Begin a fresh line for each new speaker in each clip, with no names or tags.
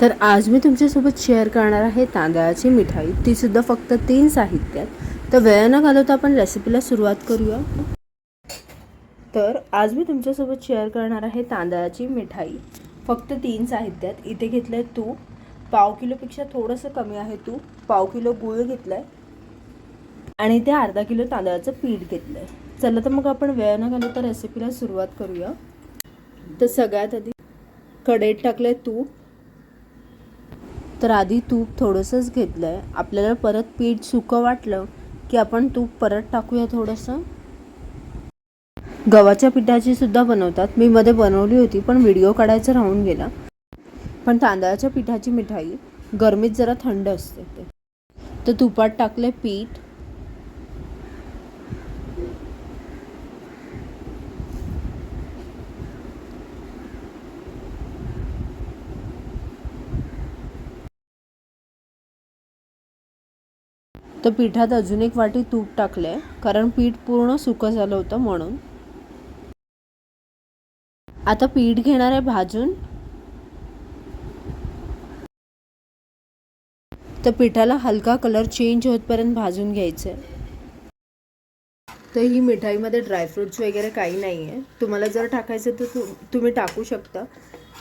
तर आज मी तुमच्यासोबत शेअर करणार आहे तांदळाची मिठाई. ती सुद्धा फक्त तीन साहित्यात. तर वेळ न घालवता आपण रेसिपीला सुरुवात करूया. तर आज मी तुमच्यासोबत शेअर करणार आहे तांदळाची मिठाई. फक्त तीन साहित्यात. इथे घेतलं आहे तूप. पाव किलोपेक्षा थोडंसं कमी आहे तूप. पाव किलो गुळ घेतलं आहे आणि ते अर्धा किलो तांदळाचं पीठ घेतलं आहे चला तर मग आपण वेळ न घालवता रेसिपीला सुरुवात करूया. तर सगळ्यात आधी कढईत टाकलं आहे तूप. तर आधी तूप थोडंसंच घेतलं आहे आपल्याला परत पीठ सुकं वाटलं की आपण तूप परत टाकूया थोडंसं. गव्हाच्या पिठाची सुद्धा बनवतात. मी मध्ये बनवली होती पण व्हिडिओ काढायचा राहून गेला. पण तांदळाच्या पिठाची मिठाई गरमीत जरा थंड असते ते. तर तुपात टाकले पीठ. तर पिठात अजून एक वाटी तूप टाकलं आहे कारण पीठ पूर्ण सुकं झालं होतं म्हणून. आता पीठ घेणार आहे भाजून. तर पिठाला हलका कलर चेंज होतपर्यंत भाजून घ्यायचं आहे तर ही मिठाईमध्ये ड्रायफ्रुट्स वगैरे काही नाही आहे तुम्हाला जर टाकायचं तर तु तुम्ही टाकू शकता.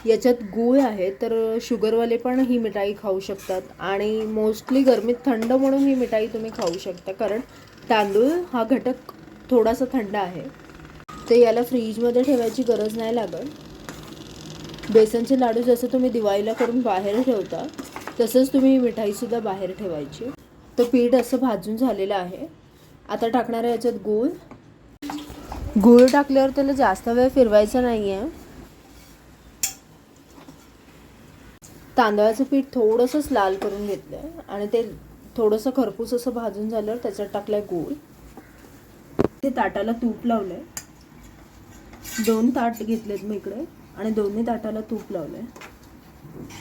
याच्यात गूळ आहे तर शुगरवाले पण ही मिठाई खाऊ शकतात. आणि मोस्टली गरमीत थंड म्हणून ही मिठाई तुम्ही खाऊ शकता कारण तांदूळ हा घटक थोडासा थंड आहे. तर याला फ्रीजमध्ये ठेवायची गरज नाही लागत. बेसनचे लाडू जसं तुम्ही दिवाळीला करून बाहेर ठेवता तसंच तुम्ही ही मिठाईसुद्धा बाहेर ठेवायची. तर पीठ असं भाजून झालेलं आहे. आता टाकणार आहे याच्यात गूळ. गूळ टाकल्यावर त्याला जास्त वेळ फिरवायचा नाही आहे तांदळाचं पीठ थोडंसंच लाल करून घेतलं आहे आणि ते थोडंसं खरपूस असं भाजून झाल्यावर त्याच्यात टाकलं आहे गोळ. ते ताटाला तूप लावलं आहे दोन ताट घेतलेत मी इकडे आणि दोन्ही ताटाला तूप लावलं आहे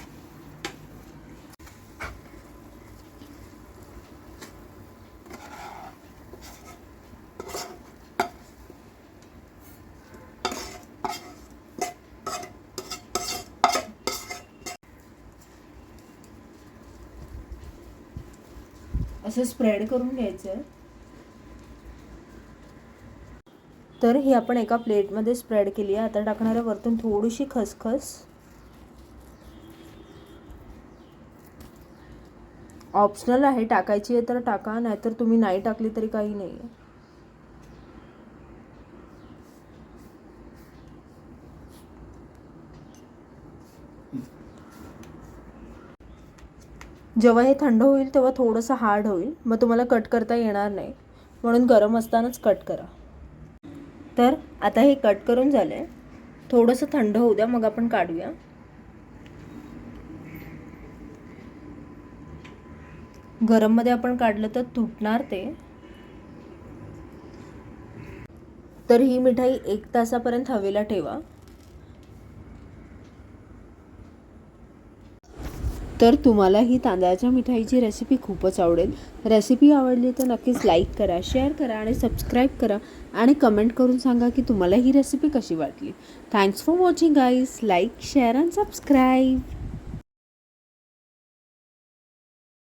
असं स्प्रेड करून घ्यायचं. आहे तर ही आपण एका प्लेटमध्ये स्प्रेड केली आहे. आता टाकणार आहे वरतून थोडीशी खसखस. ऑप्शनल आहे टाकायची आहे तर टाका नाहीतर तुम्ही नाही टाकली तरी काही नाही आहे जेव्हा हे थंड होईल तेव्हा थोडंसं हार्ड होईल. मग तुम्हाला कट करता येणार नाही. म्हणून गरम असतानाच कट करा. तर आता हे कट करून झालं आहे थोडंसं थंड होऊ द्या मग आपण काढूया. गरममध्ये आपण काढलं तर तुटणार ते. तर ही मिठाई एक तासापर्यंत हवेला ठेवा. तर तुम्हाला ही तांदळाच्या मिठाईची रेसिपी खूपच आवडेल. रेसिपी आवडली तर नक्कीच लाईक करा शेअर करा आणि सबस्क्राईब करा आणि कमेंट करून सांगा की तुम्हाला ही रेसिपी कशी वाटली. Thanks for watching guys like share and subscribe